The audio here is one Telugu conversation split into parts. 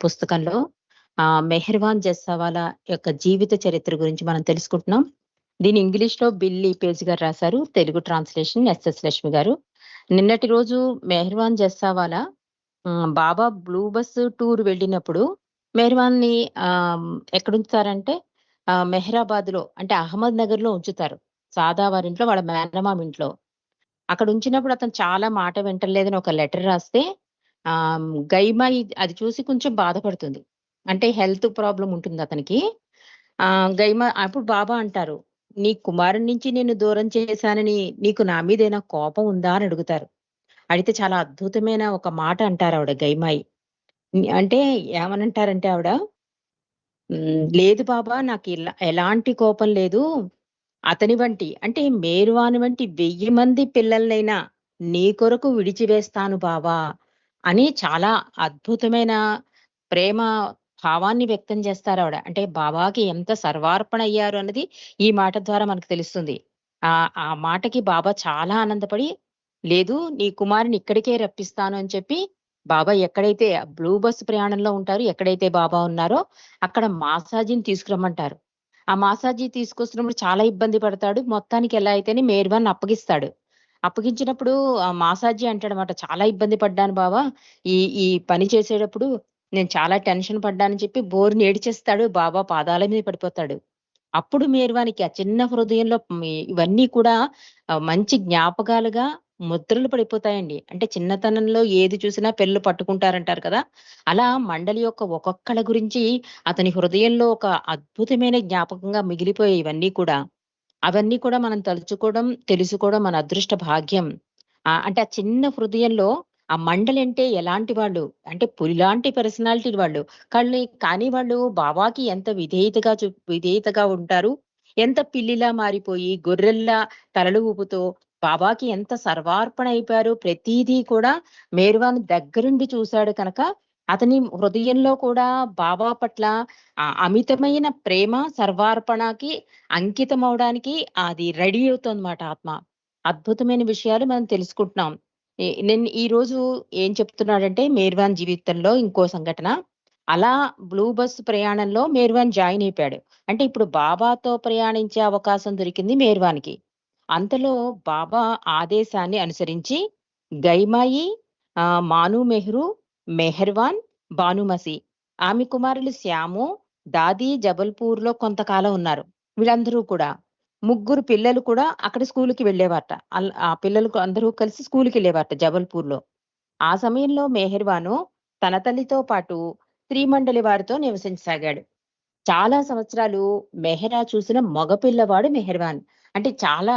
పుస్తకంలో ఆ 'మెహర్వాన్ జస్సావాల యొక్క జీవిత చరిత్ర గురించి మనం తెలుసుకుంటున్నాం. దీన్ని ఇంగ్లీష్‌లో బిల్లీ పేజ్ గారు రాశారు తెలుగు ట్రాన్స్‌లేషన్ ఎస్ఎస్ లక్ష్మి గారు. నిన్నటి రోజు 'Meherwan Jessawala Baba blue bus tour వెళ్ళినప్పుడు మెహర్వాన్‌ని ఆ ఎక్కడుంచుతారంటే ఆహ్, మెహ్రాబాద్‌లో అంటే అహ్మద్ నగర్లో ఉంచుతారు. సాదా వారింట్లో వాళ్ళ మేనమామ ఇంట్లో. అక్కడ ఉంచినప్పుడు అతను చాలా మాట వింటలేదని ఒక లెటర్ రాస్తే ఆ గైమాయి అది చూసి కొంచెం బాధపడుతుంది. అంటే హెల్త్ ప్రాబ్లం ఉంటుంది అతనికి. ఆ గైమా అప్పుడు బాబా అంటారు, "నీ కుమారుడి నుంచి నేను దూరం చేశానని నీకు నా మీద మీదేనా కోపం ఉందా?" అని అడుగుతారు. అడిగితే చాలా అద్భుతమైన ఒక మాట అంటారు ఆవిడ గైమాయి. అంటే ఏమనంటారంటే ఆవిడ లేదు బాబా నాకు ఎలాంటి కోపం లేదు. అతని వంటి అంటే మేరువాని వంటి వెయ్యి మంది పిల్లలనైనా నీ కొరకు విడిచివేస్తాను బాబా! అని చాలా అద్భుతమైన ప్రేమ భావాన్ని వ్యక్తం చేస్తారావిడ. అంటే బాబాకి ఎంత సర్వార్పణ అయ్యారు అన్నది ఈ మాట ద్వారా మనకు తెలుస్తుంది. ఆ ఆ మాటకి బాబా చాలా ఆనందపడి, లేదు నీ కుమారుని ఇక్కడికే రప్పిస్తాను అని చెప్పి బాబా ఎక్కడైతే బ్లూ బస్ ప్రయాణంలో ఉంటారు ఎక్కడైతే బాబా ఉన్నారో అక్కడ మాసాజిని తీసుకురమ్మంటారు. ఆ మాసాజీ తీసుకొస్తున్నప్పుడు చాలా ఇబ్బంది పడతాడు. మొత్తానికి ఎలా అయితేనే మేర్వాన్ని అప్పగిస్తాడు. అప్పగించినప్పుడు ఆ మాసాజీ అంటాడనమాట, "చాలా ఇబ్బంది పడ్డాను బావా ఈ ఈ పని చేసేటప్పుడు నేను చాలా టెన్షన్ పడ్డానని" చెప్పి బోర్ని ఏడిచేస్తాడు. బాబా పాదాల మీద పడిపోతాడు. అప్పుడు మేర్వానికి ఆ చిన్న హృదయంలో ఇవన్నీ కూడా మంచి జ్ఞాపకాలుగా ముద్రలు పడిపోతాయండి. అంటే చిన్నతనంలో ఏది చూసినా పెళ్ళు పట్టుకుంటారంటారు కదా! అలా మండలి యొక్క ఒక్కొక్కళ్ళ గురించి అతని హృదయంలో ఒక అద్భుతమైన జ్ఞాపకంగా మిగిలిపోయాయి ఇవన్నీ కూడా. అవన్నీ కూడా మనం తలుచుకోవడం, తెలుసుకోవడం మన అదృష్ట భాగ్యం. అంటే ఆ చిన్న హృదయంలో ఆ మండలంటే ఎలాంటి వాళ్ళు? అంటే పులిలాంటి పర్సనాలిటీ వాళ్ళు. కానీ కానీ వాళ్ళు బాబాకి ఎంత విధేయతగా విధేయతగా ఉంటారు. ఎంత పిల్లిలా మారిపోయి, గొర్రెల్లా తలలు ఊపుతో బాబాకి ఎంత సర్వార్పణ అయిపోయారు. ప్రతీదీ కూడా మేర్వాన్ దగ్గరుండి చూశాడు కనుక, అతని హృదయంలో కూడా బాబా పట్ల అమితమైన ప్రేమ, సర్వార్పణకి అవడానికి అది రెడీ అవుతుందన్నమాట ఆత్మ. అద్భుతమైన విషయాలు మనం తెలుసుకుంటున్నాం. నేను ఈరోజు ఏం చెప్తున్నాడంటే మేర్వాన్ జీవితంలో ఇంకో సంఘటన. అలా బ్లూ బస్ ప్రయాణంలో మేర్వాన్ జాయిన్ అయిపోయాడు. అంటే ఇప్పుడు బాబాతో ప్రయాణించే అవకాశం దొరికింది మేర్వాన్‌కి. అంతలో బాబా ఆదేశాన్ని అనుసరించి గైమాయి, మాను మెహ్రూ, మెహర్వాన్, బానుమసి ఆమె కుమారులు శ్యాము, దాది జబల్పూర్‌లో కొంతకాలం ఉన్నారు. వీళ్ళందరూ కూడా. ముగ్గురు పిల్లలు కూడా అక్కడ స్కూల్కి వెళ్ళేవారట. అల్ ఆ పిల్లలు అందరూ కలిసి స్కూలుకెళ్ళేవారట జబల్పూర్‌లో. ఆ సమయంలో మెహర్వాను తన తల్లితో పాటు త్రిమండలి వారితో నివసించసాగాడు. చాలా సంవత్సరాలు మెహరా చూసిన మగ పిల్లవాడు మెహర్వాన్. అంటే చాలా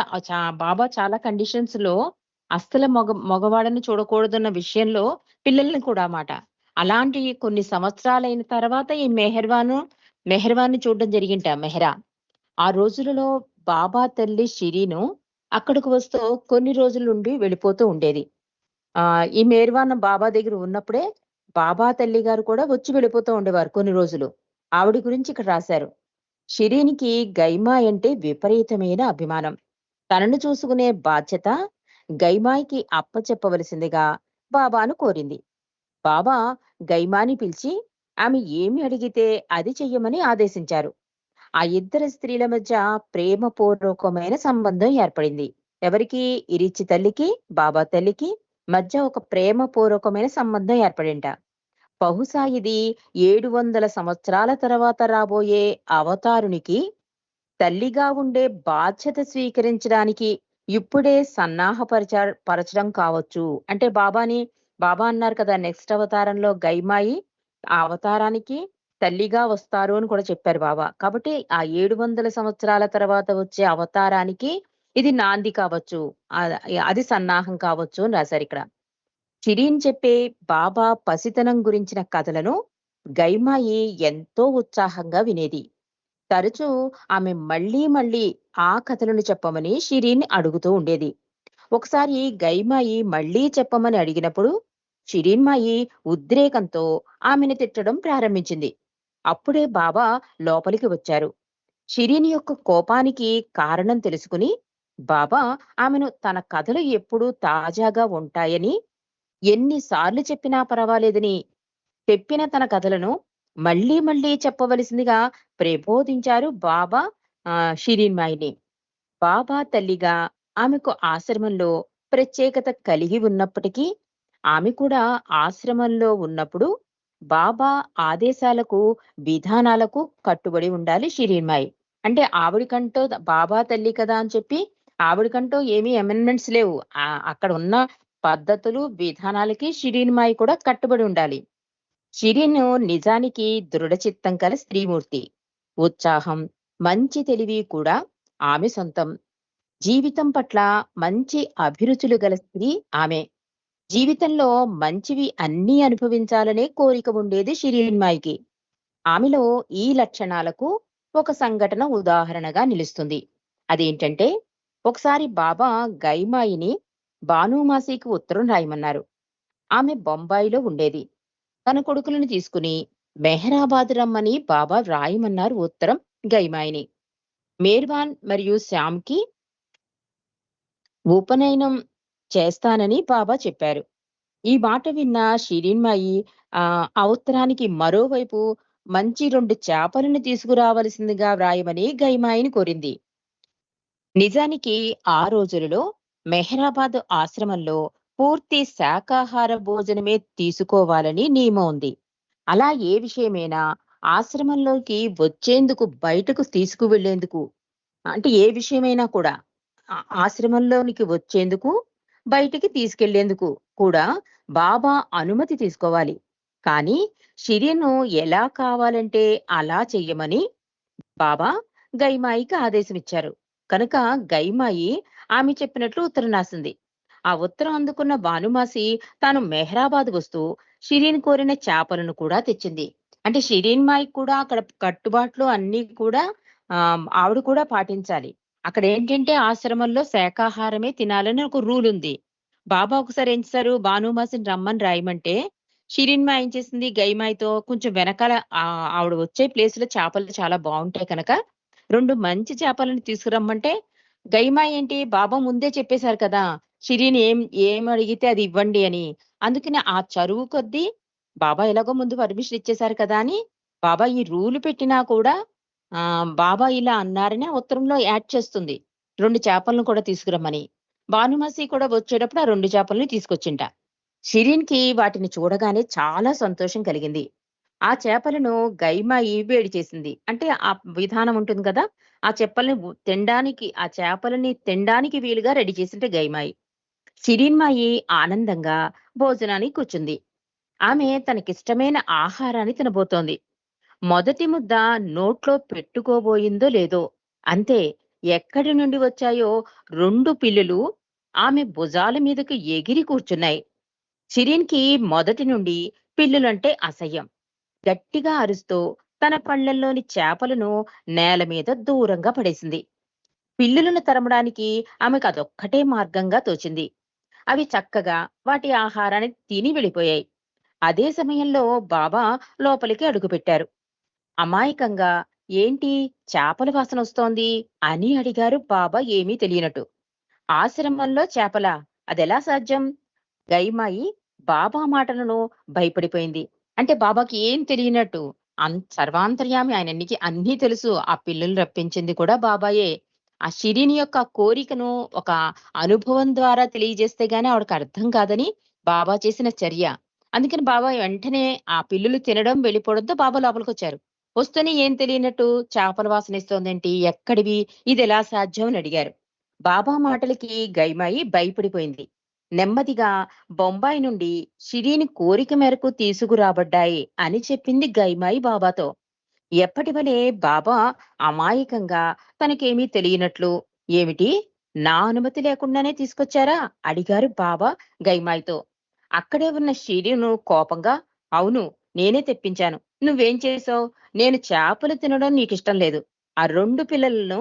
బాబా చాలా కండిషన్స్‌లో అస్సలు మగ మగవాడని చూడకూడదన్న విషయంలో పిల్లల్ని కూడా మాట. అలాంటి కొన్ని సంవత్సరాలైన తర్వాత ఈ మెహర్వాను మెహర్వాన్‌ని చూడడం జరిగింట మెహరా. ఆ రోజులలో బాబా తల్లి షిరీను అక్కడికి వస్తూ కొన్ని రోజులుండి వెళ్ళిపోతూ ఉండేది. ఆ ఈ మెహర్వాన్ బాబా దగ్గర ఉన్నప్పుడే బాబా తల్లి గారు కూడా వచ్చి వెళ్ళిపోతూ ఉండేవారు కొన్ని రోజులు. ఆవిడ గురించి ఇక్కడ రాశారు. షిరీన్‌కి గైమా అంటే విపరీతమైన అభిమానం. తనను చూసుకునే బాధ్యత గైమాయికి అప్పచెప్పవలసిందిగా బాబాను కోరింది. బాబా గైమాని పిలిచి ఆమె ఏమి అడిగితే అది చెయ్యమని ఆదేశించారు. ఆ ఇద్దరు స్త్రీల మధ్య ప్రేమపూర్వకమైన సంబంధం ఏర్పడింది. ఎవరికి ఇరిచి తల్లికి, బాబా తల్లికి మధ్య ఒక ప్రేమపూర్వకమైన సంబంధం ఏర్పడింట. బహుశా ఇది 700 సంవత్సరాల తర్వాత రాబోయే అవతారునికి తల్లిగా ఉండే బాధ్యత స్వీకరించడానికి ఇప్పుడే సన్నాహపరిచ పరచడం కావచ్చు. అంటే బాబాని బాబా అన్నారు కదా! నెక్స్ట్ అవతారంలో గైమాయి ఆ అవతారానికి తల్లిగా వస్తారు అని కూడా చెప్పారు బాబా. కాబట్టి ఆ 700 సంవత్సరాల తర్వాత వచ్చే అవతారానికి ఇది నాంది కావచ్చు. అది సన్నాహం కావచ్చు అని రాశారిక్కడ. చిరీన్ చెప్పే బాబా పసితనం గురించిన కథలను గైమాయి ఎంతో ఉత్సాహంగా వినేది. తరచూ ఆమె మళ్ళీ మళ్ళీ ఆ కథలను చెప్పమని షిరీన్ అడుగుతూ ఉండేది. ఒకసారి గైమాయి మళ్ళీ చెప్పమని అడిగినప్పుడు షిరీన్‌మాయి ఉద్రేకంతో ఆమెను తిట్టడం ప్రారంభించింది. అప్పుడే బాబా లోపలికి వచ్చారు. షిరీన్ యొక్క కోపానికి కారణం తెలుసుకుని బాబా ఆమెను తన కథలు ఎప్పుడూ తాజాగా ఉంటాయని, ఎన్నిసార్లు చెప్పినా పర్వాలేదని చెప్పిన తన కథలను మళ్ళీ మళ్ళీ చెప్పవలసిందిగా ప్రబోధించారు బాబా షిరీన్మాయిని బాబా తల్లిగా ఆమెకు ఆశ్రమంలో ప్రత్యేకత కలిగి ఉన్నప్పటికీ, ఆమె కూడా ఆశ్రమంలో ఉన్నప్పుడు బాబా ఆదేశాలకు, విధానాలకు కట్టుబడి ఉండాలి షిరీన్మాయి అంటే ఆవిడకంటూ బాబా తల్లి కదా అని చెప్పి ఆవిడకంటూ ఏమీ అమెండ్‌మెంట్స్ లేవు. అక్కడ ఉన్న పద్ధతులు, విధానాలకి షిరీన్మాయి కూడా కట్టుబడి ఉండాలి. షిరీన్ నిజానికి దృఢచిత్తం కల స్త్రీమూర్తి. ఉత్సాహం, మంచి తెలివి కూడా ఆమె సొంతం. జీవితం పట్ల మంచి అభిరుచులు గల స్త్రీ ఆమె. జీవితంలో మంచివి అన్నీ అనుభవించాలనే కోరిక ఉండేది షిరీన్మాయికి ఆమెలో ఈ లక్షణాలకు ఒక సంఘటన ఉదాహరణగా నిలుస్తుంది. అదేంటంటే, ఒకసారి బాబా గైమాయిని బానూమాసికి ఉత్తరం రాయమన్నారు. ఆమె బొంబాయిలో ఉండేది. తన కొడుకులను తీసుకుని మెహరాబాద్ రమ్మని బాబా వ్రాయమన్నారు ఉత్తరం గైమాయిని. మేర్వాన్ మరియు శ్యామ్‌కి ఉపనయనం చేస్తానని బాబా చెప్పారు. ఈ మాట విన్న షిరిన్‌మాయి ఆ ఉత్తరానికి మరోవైపు మంచి రెండు చేపలను తీసుకురావలసిందిగా వ్రాయమని గైమాయిని కోరింది. నిజానికి ఆ రోజులలో మెహరాబాద్ ఆశ్రమంలో పూర్తి శాకాహార భోజనమే తీసుకోవాలని నియమం ఉంది. అలా ఏ విషయమైనా ఆశ్రమంలోకి వచ్చేందుకు బయటకు తీసుకువెళ్ళేందుకు అంటే ఏ విషయమైనా కూడా ఆశ్రమంలోనికి వచ్చేందుకు, బయటికి తీసుకెళ్ళేందుకు కూడా బాబా అనుమతి తీసుకోవాలి. కానీ షిరిను ఎలా కావాలంటే అలా చెయ్యమని బాబా గైమాయికి ఆదేశమిచ్చారు. కనుక గైమాయి ఆమె చెప్పినట్లు ఉత్తరం రాసింది. ఆ ఉత్తరం అందుకున్న భానుమాసి తాను మెహరాబాద్ వస్తూ షిరిన్ కోరిన చేపలను కూడా తెచ్చింది. అంటే షిరిన్‌మాయికి కూడా అక్కడ కట్టుబాట్లు అన్ని కూడా ఆవిడ కూడా పాటించాలి. అక్కడ ఏంటంటే ఆశ్రమంలో శాకాహారమే తినాలని ఒక రూల్ ఉంది. బాబా ఒకసారి ఏం చేశారు భానుమాసిని రమ్మని రాయమంటే, షిరిన్‌మాయి ఏం చేసింది గైమాయితో కొంచెం వెనకాల ఆవిడ వచ్చే ప్లేస్‌లో చేపలు చాలా బాగుంటాయి కనుక రెండు మంచి చేపలను తీసుకురమ్మంటే, గైమా ఏంటి బాబా ముందే చెప్పేసారు కదా! షిరిన్ ఏం ఏం అడిగితే అది ఇవ్వండి అని. అందుకని ఆ చరువు కొద్దీ బాబా ఎలాగో ముందు పర్మిషన్ ఇచ్చేశారు కదా! అని బాబా ఈ రూల్ పెట్టినా కూడా ఆ బాబా ఇలా అన్నారని ఉత్తరంలో యాడ్ చేస్తుంది. రెండు చేపలను కూడా తీసుకురమ్మని. భానుమసి కూడా వచ్చేటప్పుడు ఆ రెండు చేపలని తీసుకొచ్చింట. షిరిన్‌కి వాటిని చూడగానే చాలా సంతోషం కలిగింది. ఆ చేపలను గైమాయి వేడి చేసింది. అంటే ఆ విధానం ఉంటుంది కదా! ఆ చెప్పల్ని తినడానికి ఆ చేపలని తినడానికి వీలుగా రెడీ చేసింటే గైమాయి. సిరిన్మాయి ఆనందంగా భోజనానికి కూర్చుంది. ఆమె తనకిష్టమైన ఆహారాన్ని తినబోతోంది. మొదటి ముద్ద నోట్లో పెట్టుకోబోయిందో లేదో అంతే ఎక్కడి నుండి వచ్చాయో రెండు పిల్లులు ఆమె భుజాల మీదకు ఎగిరి కూర్చున్నాయి. చిరిన్కి మొదటి నుండి పిల్లులంటే అసహ్యం. గట్టిగా అరుస్తూ తన పళ్ళల్లోని చేపలను నేల మీద దూరంగా పడేసింది. పిల్లులను తరమడానికి ఆమెకు అదొక్కటే మార్గంగా తోచింది. అవి చక్కగా వాటి ఆహారాన్ని తిని వెళ్ళిపోయాయి. అదే సమయంలో బాబా లోపలికి అడుగుపెట్టారు. అమాయకంగా ఏంటి చేపల వాసన వస్తోంది అని అడిగారు బాబా ఏమీ తెలియనట్టు. ఆశ్రమంలో చేపలా? అదెలా సాధ్యం? గైమాయి బాబా మాటలను భయపడిపోయింది. అంటే బాబాకి ఏం తెలియనట్టు. అన్ సర్వాంతర్యామి ఆయనన్నికి అన్నీ తెలుసు. ఆ పిల్లలు రప్పించింది కూడా బాబాయే. ఆ షిరిని యొక్క కోరికను ఒక అనుభవం ద్వారా తెలియజేస్తే గానీ ఆవిడకి అర్థం కాదని బాబా చేసిన చర్య. అందుకని బాబా వెంటనే ఆ పిల్లులు తినడం, వెళ్ళిపోవడంతో బాబా లోపలికొచ్చారు. వస్తూనే ఏం తెలియనట్టు చేపల వాసన ఇస్తోందంటే ఎక్కడివి? ఇది ఎలా సాధ్యం అని అడిగారు. బాబా మాటలకి గైమాయి భయపడిపోయింది. నెమ్మదిగా బొంబాయి నుండి షిరీని కోరిక మేరకు తీసుకురాబడ్డాయి అని చెప్పింది గైమాయి బాబాతో. ఎప్పటివలే బాబా అమాయకంగా తనకేమీ తెలియనట్లు ఏమిటి? నా అనుమతి లేకుండానే తీసుకొచ్చారా? అడిగారు బాబా గైమాయితో. అక్కడే ఉన్న శిరీను కోపంగా అవును నేనే తెప్పించాను. నువ్వేం చేసావు నేను చేపలు తినడం నీకిష్టం లేదు. ఆ రెండు పిల్లలను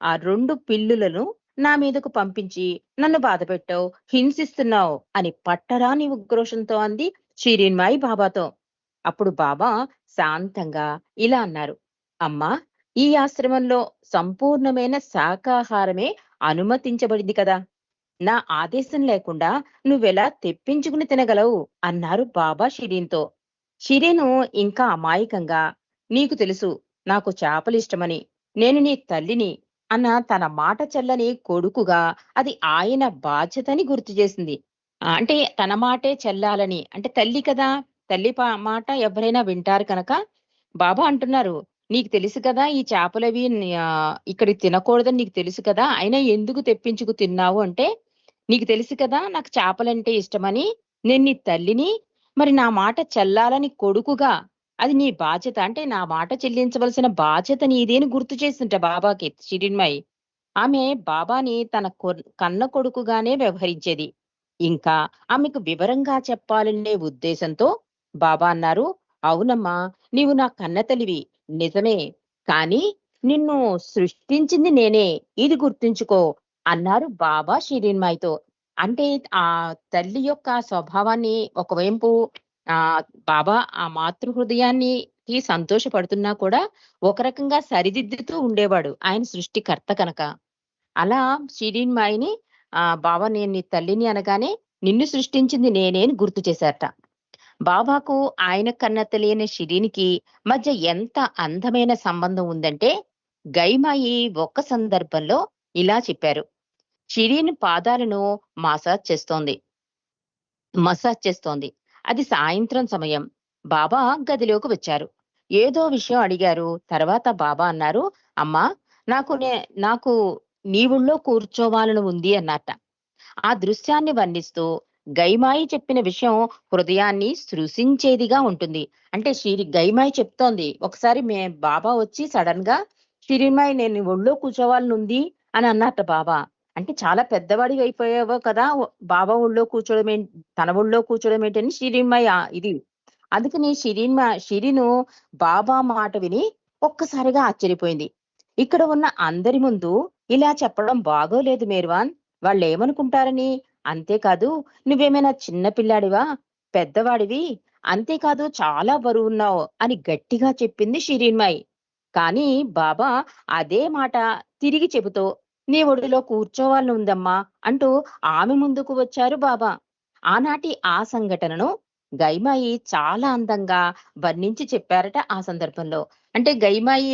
ఆ రెండు పిల్లులను నా మీదకు పంపించి నన్ను బాధపెట్టావు, హింసిస్తున్నావు అని పట్టరాని ఉగ్రోషంతో అంది షిరిన్‌మాయి బాబాతో. అప్పుడు బాబా శాంతంగా ఇలా అన్నారు. అమ్మా ఈ ఆశ్రమంలో సంపూర్ణమైన శాకాహారమే అనుమతించబడింది కదా! నా ఆదేశం లేకుండా నువ్వెలా తెప్పించుకుని తినగలవు? అన్నారు బాబా షిరీన్తో షిరీను ఇంకా అమాయకంగా నీకు తెలుసు నాకు చేపలిష్టమని నేను నీ తల్లిని అన్న తన మాట చెల్లని కొడుకుగా అది ఆయన బాధ్యతని గుర్తు చేసింది అంటే తన మాటే చెల్లాలని అంటే తల్లి కదా తల్లి పా- మాట ఎవరైనా వింటారు కనుక బాబా అంటున్నారు నీకు తెలుసు కదా ఈ చేపలవి ఇక్కడ తినకూడదని నీకు తెలుసు కదా అయినా ఎందుకు తెప్పించుకు తిన్నావు అంటే నీకు తెలుసు కదా నాకు చేపలంటే ఇష్టమని నేను నీ తల్లిని మరి నా మాట చెల్లాలని కొడుకుగా అది నీ బాధ్యత. అంటే నా మాట చెల్లించవలసిన బాధ్యత నీదేని అని గుర్తు చేసింట బాబాకి చిరిన్మయి ఆమె బాబాని తన కన్న కొడుకుగానే వ్యవహరించేది. ఇంకా ఆమెకు వివరంగా చెప్పాలనే ఉద్దేశంతో బాబా అన్నారు అవునమ్మా నీవు నా కన్న తల్లివి నిజమే. కానీ నిన్ను సృష్టించింది నేనే. ఇది గుర్తుంచుకో. అన్నారు బాబా షిరిన్మాయితో అంటే ఆ తల్లి యొక్క స్వభావాన్ని ఒకవైపు ఆ బాబా ఆ మాతృ హృదయాన్ని సంతోషపడుతున్నా కూడా ఒక రకంగా సరిదిద్దుతూ ఉండేవాడు ఆయన సృష్టికర్త కనుక. అలా షిరిన్మాయిని ఆ బాబా నేను నీ తల్లిని అనగానే నిన్ను సృష్టించింది నేనే గుర్తు చేశారట. బాబాకు ఆయన కన్న తెలియని షిరీన్కి మధ్య ఎంత అందమైన సంబంధం ఉందంటే గైమాయి ఒక్క సందర్భంలో ఇలా చెప్పారు. షిరీన్ పాదాలను మసాజ్ చేస్తోంది. మసాజ్ చేస్తోంది. అది సాయంత్రం సమయం. బాబా గదిలోకి వచ్చారు. ఏదో విషయం అడిగారు. తర్వాత బాబా అన్నారు అమ్మా నాకు నే- నాకు నీ ఊళ్ళో కూర్చోవాలని ఉంది అన్నట్ట. ఆ దృశ్యాన్ని వర్ణిస్తూ గైమాయి చెప్పిన విషయం హృదయాన్ని సృశించేదిగా ఉంటుంది. అంటే శ్రీ గైమాయి చెప్తోంది ఒకసారి మే బాబా వచ్చి సడన్గా షిరిమాయి నేను ఒళ్ళో కూర్చోవాలని ఉంది అని అన్నట్ట బాబా. అంటే చాలా పెద్దవాడి అయిపోయావో కదా బాబా ఊళ్ళో కూర్చోడం ఏంటి తన ఊళ్ళో కూర్చోడం ఏంటని షిరిన్మయ ఇది. అందుకని షిరిన్మ షిరిను బాబా మాట విని ఒక్కసారిగా ఆశ్చర్యపోయింది. ఇక్కడ ఉన్న అందరి ముందు ఇలా చెప్పడం బాగోలేదు మేర్వాన్. వాళ్ళు ఏమనుకుంటారని అంతేకాదు నువ్వేమైనా చిన్న పిల్లాడివా? పెద్దవాడివి? అంతేకాదు చాలా బరువున్నావు అని గట్టిగా చెప్పింది షిరీన్మాయి. కానీ బాబా అదే మాట తిరిగి చెబుతూ నీ ఒడిలో కూర్చోవాలని ఉందమ్మా అంటూ ఆమె ముందుకు వచ్చారు బాబా. ఆనాటి ఆ సంఘటనను గైమాయి చాలా అందంగా వర్ణించి చెప్పారట ఆ సందర్భంలో. అంటే గైమాయి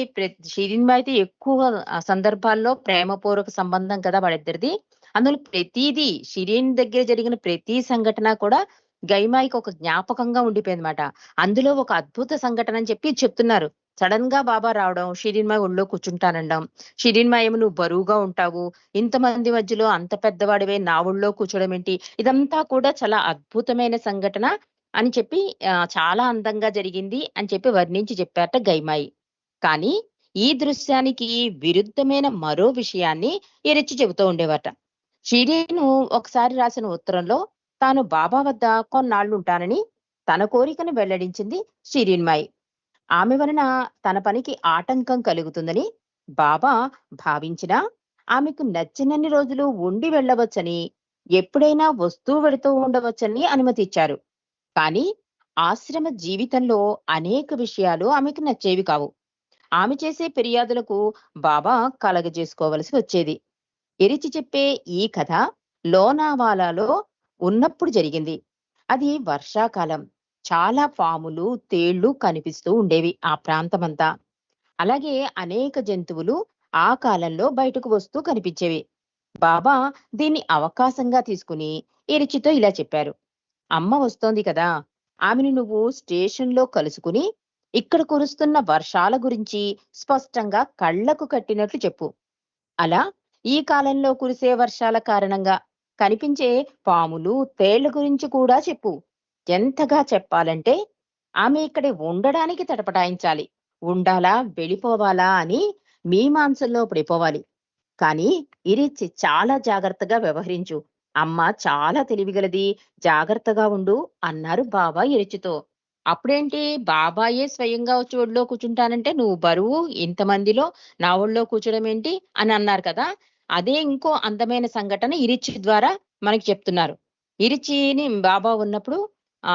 షిరిన్మాయితో ఎక్కువ సందర్భాల్లో ప్రేమపూర్వక సంబంధం కదా వాళ్ళిద్దరిది. అందులో ప్రతిదీ షిరీన్ దగ్గర జరిగిన ప్రతి సంఘటన కూడా గైమాయికి ఒక జ్ఞాపకంగా ఉండిపోయిందన్నమాట. అందులో ఒక అద్భుత సంఘటన అని చెప్పి చెప్తున్నారు. సడన్గా బాబా రావడం షిరీన్మాయి ఒళ్ళో కూర్చుంటానండం. షిరీన్మాయి ఏమో నువ్వు బరువుగా ఉంటావు. ఇంతమంది మధ్యలో అంత పెద్దవాడివే నా ఒళ్ళో కూర్చోడం ఏంటి? ఇదంతా కూడా చాలా అద్భుతమైన సంఘటన అని చెప్పి చాలా అందంగా జరిగింది అని చెప్పి వర్ణించి చెప్పారట గైమాయి కానీ ఈ దృశ్యానికి విరుద్ధమైన మరో విషయాన్ని ఎరిచి చెబుతూ ఉండేవట. షిరీను ఒకసారి రాసిన ఉత్తరంలో తాను బాబా వద్ద కొన్నాళ్ళు ఉంటానని తన కోరికను వెల్లడించింది షిరీన్మాయి ఆమె వలన తన పనికి ఆటంకం కలుగుతుందని బాబా భావించినా ఆమెకు నచ్చినన్ని రోజులు ఉండి వెళ్ళవచ్చని ఎప్పుడైనా వస్తూ వెళుతూ ఉండవచ్చని అనుమతి ఇచ్చారు కానీ ఆశ్రమ జీవితంలో అనేక విషయాలు ఆమెకు నచ్చేవి కావు. ఆమె చేసే ఫిర్యాదులకు బాబా కలగజేసుకోవలసి వచ్చేది. ఎరిచి చెప్పే ఈ కథ లోనావాలాలో ఉన్నప్పుడు జరిగింది. అది వర్షాకాలం. చాలా పాములు తేళ్ళు కనిపిస్తూ ఉండేవి ఆ ప్రాంతమంతా. అలాగే అనేక జంతువులు ఆ కాలంలో బయటకు వస్తూ కనిపించేవి. బాబా దీన్ని అవకాశంగా తీసుకుని ఎరిచితో ఇలా చెప్పారు. అమ్మ వస్తోంది కదా ఆమెను నువ్వు స్టేషన్లో కలుసుకుని ఇక్కడ కురుస్తున్న వర్షాల గురించి స్పష్టంగా కళ్ళకు కట్టినట్లు చెప్పు. అలా ఈ కాలంలో కురిసే వర్షాల కారణంగా కనిపించే పాములు తేళ్ళ గురించి కూడా చెప్పు. ఎంతగా చెప్పాలంటే ఆమె ఇక్కడ ఉండడానికి తటపటాయించాలి. ఉండాలా? వెళ్ళిపోవాలా? అని మీమాంసంలో పడిపోవాలి. కానీ ఇరిచి చాలా జాగ్రత్తగా వ్యవహరించు. అమ్మ చాలా తెలివిగలది. జాగ్రత్తగా ఉండు అన్నారు బాబా ఇరిచితో. అప్పుడేంటి? బాబాయే స్వయంగా వచ్చి ఒడిలో కూర్చుంటానంటే నువ్వు బరువు ఇంతమందిలో నా ఒళ్ళో కూర్చోడం ఏంటి? అని అన్నారు కదా. అదే ఇంకో అందమైన సంఘటన ఇరిచి ద్వారా మనకి చెప్తున్నారు. ఇరిచిని బాబా ఉన్నప్పుడు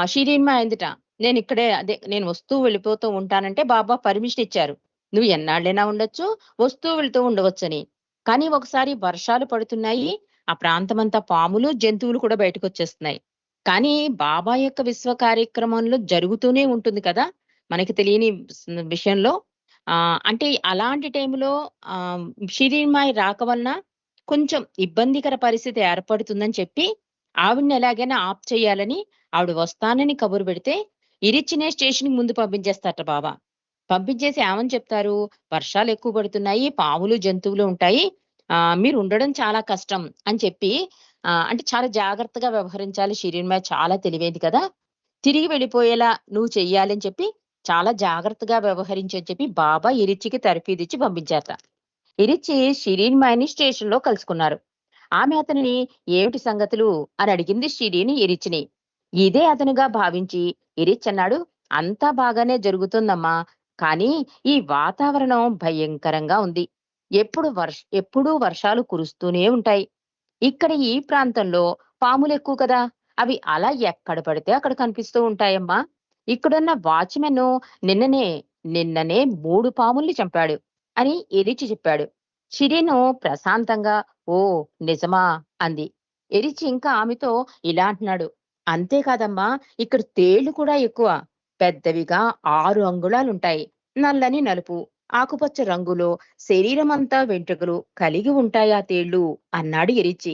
షిరీన్మా అయిందిట నేను ఇక్కడే అదే నేను వస్తూ వెళ్ళిపోతూ ఉంటానంటే బాబా పర్మిషన్ ఇచ్చారు నువ్వు ఎన్నాళ్ళైనా ఉండొచ్చు వస్తూ వెళ్తూ ఉండవచ్చని కానీ ఒకసారి వర్షాలు పడుతున్నాయి ఆ ప్రాంతమంతా పాములు జంతువులు కూడా బయటకు వచ్చేస్తున్నాయి కానీ బాబా యొక్క విశ్వ కార్యక్రమంలో జరుగుతూనే ఉంటుంది కదా! మనకి తెలియని విషయంలో. ఆ అంటే అలాంటి టైంలో ఆ షిరిమాయి రాక వలన కొంచెం ఇబ్బందికర పరిస్థితి ఏర్పడుతుందని చెప్పి, ఆవిడని ఎలాగైనా ఆప్ చేయాలని ఆవిడ వస్తానని కబురు పెడితే, ఇరిచినే స్టేషన్‌కి ముందు పంపించేస్తారట బాబా. పంపించేసి ఏమని చెప్తారు, "వర్షాలు ఎక్కువ పడుతున్నాయి, పాములు, జంతువులు ఉంటాయి. ఆ మీరు ఉండడం చాలా కష్టం" అని చెప్పి ఆ అంటే చాలా జాగ్రత్తగా వ్యవహరించాలి షిరిన్‌మాయి చాలా తెలివైంది కదా! తిరిగి వెళ్ళిపోయేలా నువ్వు చెయ్యాలి అని చెప్పి, చాలా జాగ్రత్తగా వ్యవహరించి అని చెప్పి బాబా ఇరిచికి తరఫీదిచ్చి పంపించారట. ఇరిచ్చి స్టేషన్ స్టేషన్‌లో కలుసుకున్నారు. ఆమె అతనిని "ఏమిటి సంగతులు?" అని అడిగింది షిరిన్ ఇరిచ్చిని. ఇదే అతనుగా భావించి ఇరిచ్ అన్నాడు, "అంతా బాగానే జరుగుతుందమ్మా. కానీ ఈ వాతావరణం భయంకరంగా ఉంది. ఎప్పుడు వర్ష ఎప్పుడూ వర్షాలు కురుస్తూనే ఉంటాయి. ఇక్కడ ఈ ప్రాంతంలో పాములు ఎక్కువ కదా! అవి అలా ఎక్కడ పడితే అక్కడ కనిపిస్తూ ఉంటాయమ్మా. ఇక్కడున్న వాచ్‌మెన్ నిన్ననే, నిన్ననే మూడు పాముల్ని చంపాడు" అని ఇరిచి చెప్పాడు. షిరిను ప్రశాంతంగా ఓ నిజమా?" అంది. ఎరిచి ఇంకా ఆమెతో ఇలా అంటున్నాడు, అంతేకాదమ్మా ఇక్కడ తేళ్ళు కూడా ఎక్కువ. పెద్దవిగా ఆరు అంగుళాలుంటాయి. నల్లని నలుపు, ఆకుపచ్చ రంగులో శరీరమంతా వెంట్రుకలు కలిగి ఉంటాయి ఆ తేళ్ళు" అన్నాడు ఎరిచి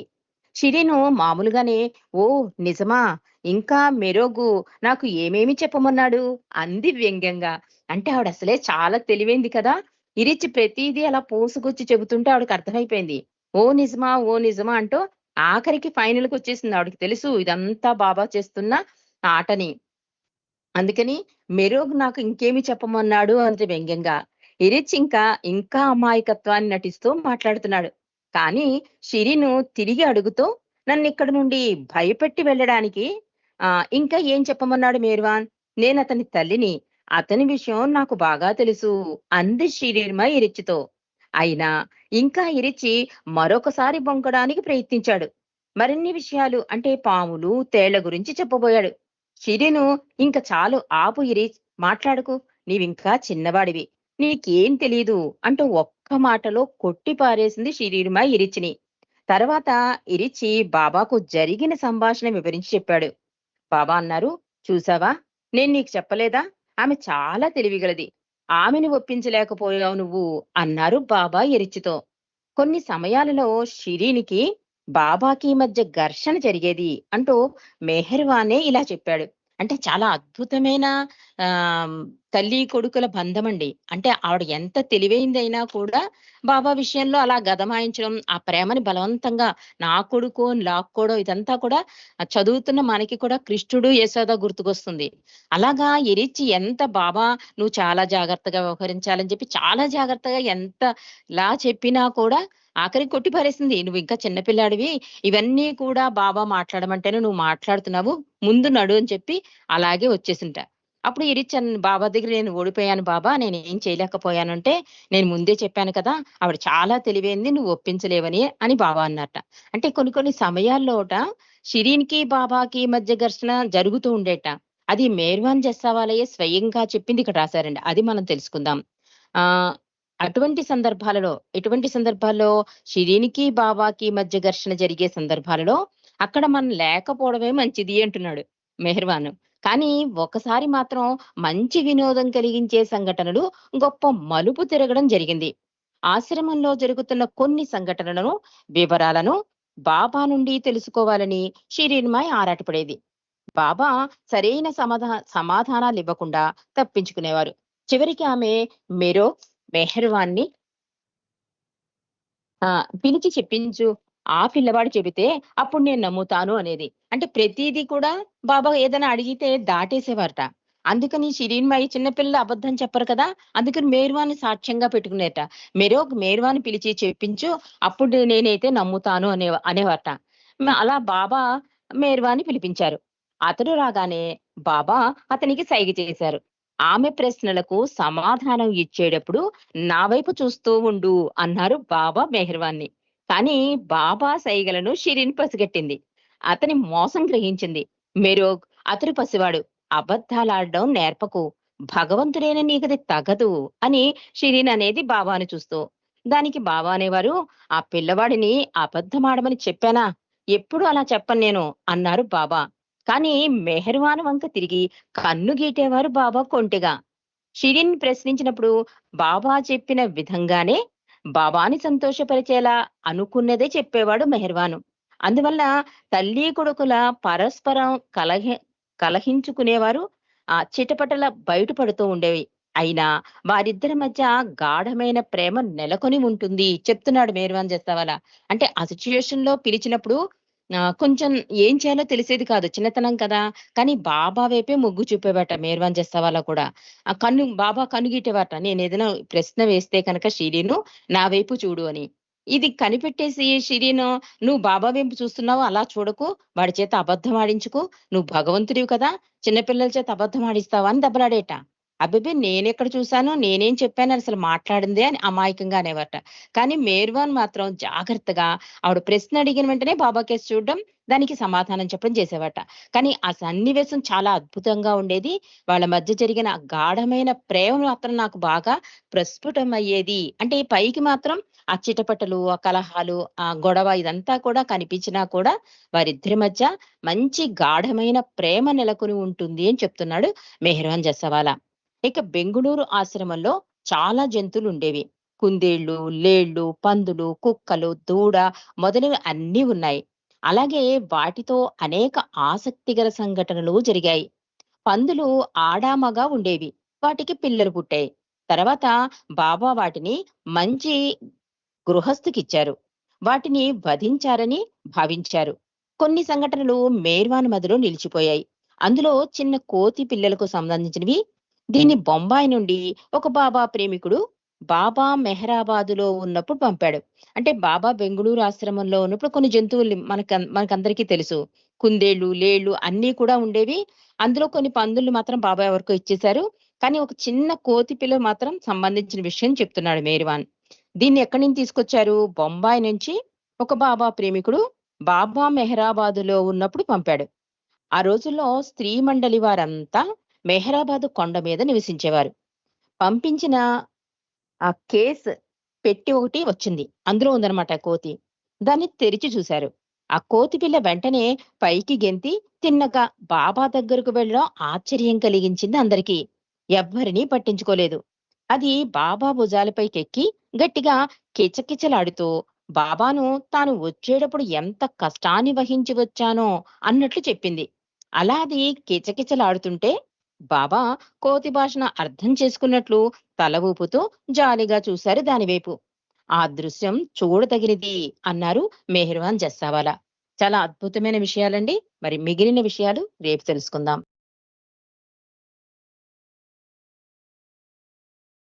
షిరిను మామూలుగానే ఓ నిజమా? ఇంకా మెరోగు నాకు ఏమేమి చెప్పమన్నాడు?" అంది వ్యంగ్యంగా. అంటే ఆవిడసలే చాలా తెలివైంది కదా! ఇరిచి ప్రతిదీ అలా పోసుకొచ్చి చెబుతుంటే ఆవిడకి అర్థమైపోయింది. ఓ నిజమా? ఓ నిజమా? అంటూ ఆఖరికి ఫైనల్‌కొచ్చేసింది. ఆవిడకి తెలుసు ఇదంతా బాబా చేస్తున్న ఆటని. అందుకని మెరోగ్ నాకు ఇంకేమి చెప్పమన్నాడు అంటే వ్యంగ్యంగా. ఇరిచ్ ఇంకా, ఇంకా అమాయకత్వాన్ని నటిస్తూ మాట్లాడుతున్నాడు. కానీ షిరిను తిరిగి అడుగుతూ నన్ను ఇక్కడ నుండి భయపెట్టి వెళ్ళడానికి ఆ ఇంకా ఏం చెప్పమన్నాడు మేర్వాన్? అతని తల్లిని. అతని విషయం నాకు బాగా తెలుసు అంది షిరిన్‌మాయి ఇరిచితో అయినా ఇంకా ఇరిచి మరొకసారి బొంకడానికి ప్రయత్నించాడు. మరిన్ని విషయాలు అంటే పాములు, తేళ్ళ గురించి చెప్పబోయాడు. షిరిను ఇంక చాలు ఆపు ఇరిచ్ మాట్లాడుకు నీవింకా చిన్నవాడివి. నీకేం తెలీదు అంటూ ఒక్క మాటలో కొట్టి పారేసింది శరీరమా ఇరిచిని. తర్వాత ఇరిచి బాబాకు జరిగిన సంభాషణ వివరించి చెప్పాడు. బాబా అన్నారు, "చూసావా? నేను నీకు చెప్పలేదా? ఆమె చాలా తెలివిగలది. ఆమెను ఒప్పించలేకపోయావు నువ్వు" అన్నారు బాబా ఎరిచితో కొన్ని సమయాలలో షిరీనికి, బాబాకి మధ్య ఘర్షణ జరిగేది అంటూ మెహర్వానే ఇలా చెప్పాడు. అంటే చాలా అద్భుతమైన ఆ తల్లి కొడుకుల బంధం అండి అంటే ఆవిడ ఎంత తెలివైందైనా కూడా బాబా విషయంలో అలా గదమాయించడం, ఆ ప్రేమని బలవంతంగా నా కొడుకు అని ఇదంతా కూడా చదువుతున్న మనకి కూడా కృష్ణుడు, యశోద గుర్తుకొస్తుంది. అలాగా ఎరిచి ఎంత బాబా నువ్వు చాలా జాగ్రత్తగా వ్యవహరించాలని చెప్పి చాలా జాగ్రత్తగా ఎంత లా చెప్పినా కూడా ఆఖరికి కొట్టి పారేసింది. నువ్వు ఇంకా చిన్నపిల్లాడివి ఇవన్నీ కూడా బాబా మాట్లాడమంటేనే నువ్వు మాట్లాడుతున్నావు. ముందు నడు" అని చెప్పి అలాగే వచ్చేసింట. అప్పుడు ఇరిచ్ బాబా దగ్గర "నేను ఓడిపోయాను బాబా. నేను చేయలేకపోయాను" అంటే, "నేను ముందే చెప్పాను కదా! ఆవిడ చాలా తెలివైంది. నువ్వు ఒప్పించలేవని" అని బాబా అన్నట అంటే కొన్ని కొన్ని సమయాల్లోట షిరీన్‌కి, బాబాకి మధ్య ఘర్షణ జరుగుతూ ఉండేట. అది మేర్వాన్ జస్సావాలయ్య స్వయంగా చెప్పింది ఇక్కడ రాశారండి. అది మనం తెలుసుకుందాం. ఆ అటువంటి సందర్భాలలో ఎటువంటి సందర్భాల్లో షిరీన్‌కి, బాబాకి మధ్య ఘర్షణ జరిగే సందర్భాలలో అక్కడ మనం లేకపోవడమే మంచిది అంటున్నాడు మెహర్వాన్ కానీ ఒకసారి మాత్రం మంచి వినోదం కలిగించే సంఘటనలు గొప్ప మలుపు తిరగడం జరిగింది. ఆశ్రమంలో జరుగుతున్న కొన్ని సంఘటనలను, వివరాలను బాబా నుండి తెలుసుకోవాలని షిరీన్మాయ్ ఆరాటపడేది. బాబా సరైన సమాధా సమాధానాలివ్వకుండా తప్పించుకునేవారు. చివరికి ఆమె మెరోక్స్ మెహర్వాన్ని ఆ! పిలిచి చెప్పించు. ఆ పిల్లవాడు చెబితే అప్పుడు నేను నమ్ముతాను అనేది. అంటే ప్రతిదీ కూడా బాబా ఏదైనా అడిగితే దాటేసేవారట. అందుకని షిరీన్‌మాయి చిన్న పిల్లలు అబద్ధం చెప్పరు కదా! అందుకని మేర్వాని సాక్ష్యంగా పెట్టుకునేట. మెరోగ్ మేర్వాని పిలిచి చెప్పించు. అప్పుడు నేనైతే నమ్ముతాను అనే అనేవారట. అలా బాబా మేర్వాని పిలిపించారు. అతడు రాగానే బాబా అతనికి సైగ చేశారు. ఆమె ప్రశ్నలకు సమాధానం ఇచ్చేటప్పుడు నా వైపు చూస్తూ ఉండు అన్నారు బాబా మెహర్వాన్ని. కానీ బాబా సైగలను షిరిన్ పసిగట్టింది. అతని మోసం గ్రహించింది. మెరోగ్ అతడు పసివాడు. అబద్ధాలాడడం నేర్పకు. భగవంతుడైన నీకది తగదు అని షిరిన్ అనేది బాబాను చూస్తూ. దానికి బాబా అనేవారు, ఆ పిల్లవాడిని అబద్ధమాడమని చెప్పానా? ఎప్పుడు అలా చెప్పను నేను అన్నారు బాబా. కానీ మెహర్వాన్ వంక తిరిగి కన్ను గీటేవారు బాబా కొంటెగా. షిరిన్ ప్రశ్నించినప్పుడు బాబా చెప్పిన విధంగానే బాబాని సంతోషపరిచేలా అనుకున్నదే చెప్పేవాడు మెహర్వాను. అందువల్ల తల్లి కొడుకుల పరస్పరం కలహ కలహించుకునేవారు ఆ చిటపటల బయటపడుతూ ఉండేవి. అయినా వారిద్దరి మధ్య గాఢమైన ప్రేమ నెలకొని ఉంటుంది. చెప్తున్నాడు మేర్వాన్ చేస్తావాలా అంటే ఆ లో పిలిచినప్పుడు కొంచెం ఏం చేయాలో తెలిసేది కాదు. చిన్నతనం కదా. కానీ బాబా వైపే మొగ్గు చూపేవాట మేర్వాన్ వాళ్ళ కూడా. ఆ కన్ను బాబా కనుగిట్టేవాట నేను ఏదైనా ప్రశ్న వేస్తే కనుక షిరీను నా వైపు చూడు అని. ఇది కనిపెట్టేసి షిరీను నువ్వు బాబా వైపు చూస్తున్నావు అలా చూడకు. వాడి చేత అబద్ధం ఆడించుకు. నువ్వు భగవంతుడివి కదా. చిన్నపిల్లల చేత అబద్ధం ఆడిస్తావా? అని దెబ్బలాడేట. అబ్బిబి నేనెక్కడ చూశాను నేనేం చెప్పాను అసలు మాట్లాడిందే అని అమాయకంగా అనేవట కానీ మేర్వాన్ మాత్రం జాగ్రత్తగా ఆవిడ ప్రశ్న అడిగిన వెంటనే బాబా కేసు చూడడం దానికి సమాధానం చెప్పడం చేసేవాట కానీ ఆ సన్నివేశం చాలా అద్భుతంగా ఉండేది. వాళ్ళ మధ్య జరిగిన గాఢమైన ప్రేమ మాత్రం నాకు బాగా ప్రస్ఫుటం అయ్యేది. అంటే పైకి మాత్రం ఆ చిటపటలు ఆ కలహాలు ఆ గొడవ ఇదంతా కూడా కనిపించినా కూడా వారిద్దరి మధ్య మంచి గాఢమైన ప్రేమ నెలకొని ఉంటుంది అని చెప్తున్నాడు మెహర్వాన్ జసవాలా ఇక బెంగుళూరు ఆశ్రమంలో చాలా జంతువులు ఉండేవి కుందేళ్ళు లేళ్ళు పందులు కుక్కలు దూడ మొదలైన అన్నీ ఉన్నాయి. అలాగే వాటితో అనేక ఆసక్తికర సంఘటనలు జరిగాయి. పందులు ఆడామగా ఉండేవి. వాటికి పిల్లలు పుట్టాయి. తర్వాత బాబా వాటిని మంచి గృహస్థుకిచ్చారు. వాటిని వధించారని భావించారు. కొన్ని సంఘటనలు మేర్వాన్ మదిలో నిలిచిపోయాయి. అందులో చిన్న కోతి పిల్లలకు సంబంధించినవి దీన్ని బొంబాయి నుండి ఒక బాబా ప్రేమికుడు బాబా మెహరాబాదులో ఉన్నప్పుడు పంపాడు. అంటే బాబా బెంగుళూరు ఆశ్రమంలో ఉన్నప్పుడు కొన్ని జంతువులు మనక మనకందరికీ తెలుసు. కుందేళ్ళు లేళ్ళు అన్నీ కూడా ఉండేవి. అందులో కొన్ని పందులు మాత్రం బాబా ఎవరికో ఇచ్చేశారు. కానీ ఒక చిన్న కోతి పిల్ల మాత్రం సంబంధించిన విషయం చెప్తున్నాడు మేర్వాన్. దీన్ని ఎక్కడి నుంచి తీసుకొచ్చారు? బొంబాయి నుంచి ఒక బాబా ప్రేమికుడు బాబా మెహరాబాదులో ఉన్నప్పుడు పంపాడు. ఆ రోజుల్లో స్త్రీ మండలి వారంతా మెహరాబాదు కొండ మీద నివసించేవారు. పంపించిన ఆ కేస్ పెట్టి ఒకటి వచ్చింది. అందులో ఉందన్నమాట కోతి. దాన్ని తెరిచి చూశారు. ఆ కోతి పిల్ల వెంటనే పైకి గెంతి తిన్నగా బాబా దగ్గరకు వెళ్ళడం ఆశ్చర్యం కలిగించింది అందరికీ. ఎవ్వరినీ పట్టించుకోలేదు. అది బాబా భుజాలపైకెక్కి గట్టిగా కిచకిచలాడుతూ బాబాను తాను వచ్చేటప్పుడు ఎంత కష్టాన్ని వహించి వచ్చానో అన్నట్లు చెప్పింది. అలా అది కిచకిచలాడుతుంటే బాబా కోతి భాషను అర్థం చేసుకున్నట్లు తల ఊపుతూ జాలిగా చూశారు దానివైపు. ఆ దృశ్యం చూడదగినది అన్నారు మెహర్వాన్ జస్సావాలా. చాలా అద్భుతమైన విషయాలండి. మరి మిగిలిన విషయాలు రేపు తెలుసుకుందాం.